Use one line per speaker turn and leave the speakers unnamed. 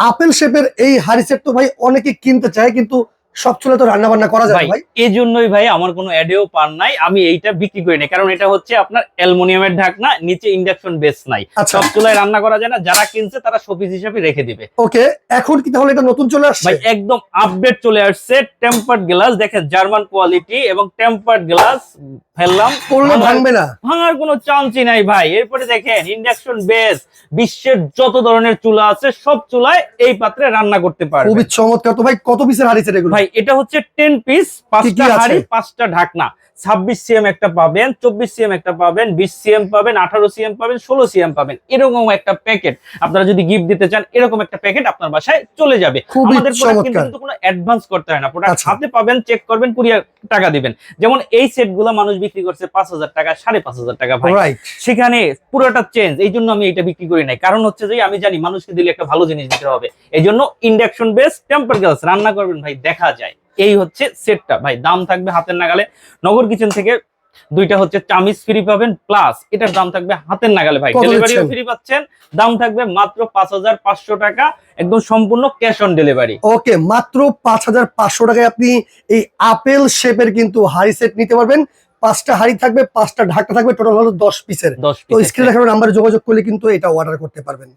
Apple শেপের এই হাড়ি সেট তো ভাই অনেকে কিনতে চায় কিন্তু সব চুলে তো রান্না বান্না করা যায়
ভাই এই জন্যই ভাই আমার কোনো অ্যাডেও নাই আমি এইটা বিক্রি করি না কারণ এটা হচ্ছে আপনার অ্যালুমিনিয়ামের ঢাকনা নিচে ইন্ডাকশন বেস নাই।
আচ্ছা।
সব চুলায় রান্না করা যায় না যারা কিনছে তারা শোপিস হিসাবে রেখে দিবে।
ওকে এখন কি তাহলে এটা নতুন চলে আসছে?
ভাই একদম আপডেট চলে আসছে টেম্পার্ড গ্লাস দেখেন জার্মান কোয়ালিটি এবং টেম্পার্ড গ্লাস ফেললাম।
পড়লে ভাঙবে না।
ভাঙার কোনো চান্সই নাই ভাই। এরপরে দেখেন ইন্ডাকশন বেস বিশ্বের যত ধরনের চুলা আছে সব চুলায় এই পাত্রে রান্না করতে পারবে।
খুবই চমৎকার। তো ভাই কত পিসের হাড়ি সেট
ভাই এটা হচ্ছে টেন পিস পাঁচটা হাড়ি পাঁচটা ঢাকনা। ছাব্বিশ সিএম একটা পাবেন চব্বিশ সিএম একটা পাবেন বিশ সিএম পাবেন আঠারো সিএম পাবেন ষোলো সিএম পাবেন। এরকম একটা প্যাকেট আপনারা যদি গিফট দিতে চান এরকম একটা প্যাকেট আপনার বাসায় চলে যাবে। আমাদের প্রোডাক্ট কিন্তু কোনো অ্যাডভান্স করতে হয় না। প্রোডাক্ট
আচ্ছা।
হাতে পাবেন চেক করবেন কুরিয়ার টাকা দিবেন। যেমন এই সেটগুলো মানুষ বিক্রি করছে পাঁচ হাজার টাকা সাড়ে পাঁচ হাজার টাকা ভাই। সেখানে পুরোটা চেঞ্জ এই জন্য আমি এটা বিক্রি করি নাই। কারণ হচ্ছে যে আমি জানি মানুষকে দিলে একটা ভালো জিনিস দিতে হবে। এই জন্য ইন্ডাকশন বেস টেম্পার গ্যাস রান্না করবেন ভাই দেখা যায়। এই হচ্ছে সেটটা ভাই দাম থাকবে হাতের নাগালে। নগর কিচেন থেকে দুইটা হচ্ছে চামিজ ফ্রি পাবেন প্লাস এটার দাম থাকবে হাতের নাগালে ভাই। ডেলিভারিও ফ্রি পাচ্ছেন দাম থাকবে মাত্র পাঁচ হাজার পাঁচশো টাকা একদম সম্পূর্ণ ক্যাশ অন ডেলিভারি
ওকে মাত্র পাঁচ হাজার পাঁচশো টাকায় আপনি এই আপেল শেপের কিন্তু হাই সেট নিতে পারবেন। পাঁচটা হাড়ি থাকবে পাঁচটা ঢাকা থাকবে টোটাল হলো দশ পিসের
দশ
তো স্ক্রিনে দেখানোর নাম্বারে যোগাযোগ করলে কিন্তু এটা অর্ডার করতে পারবেন।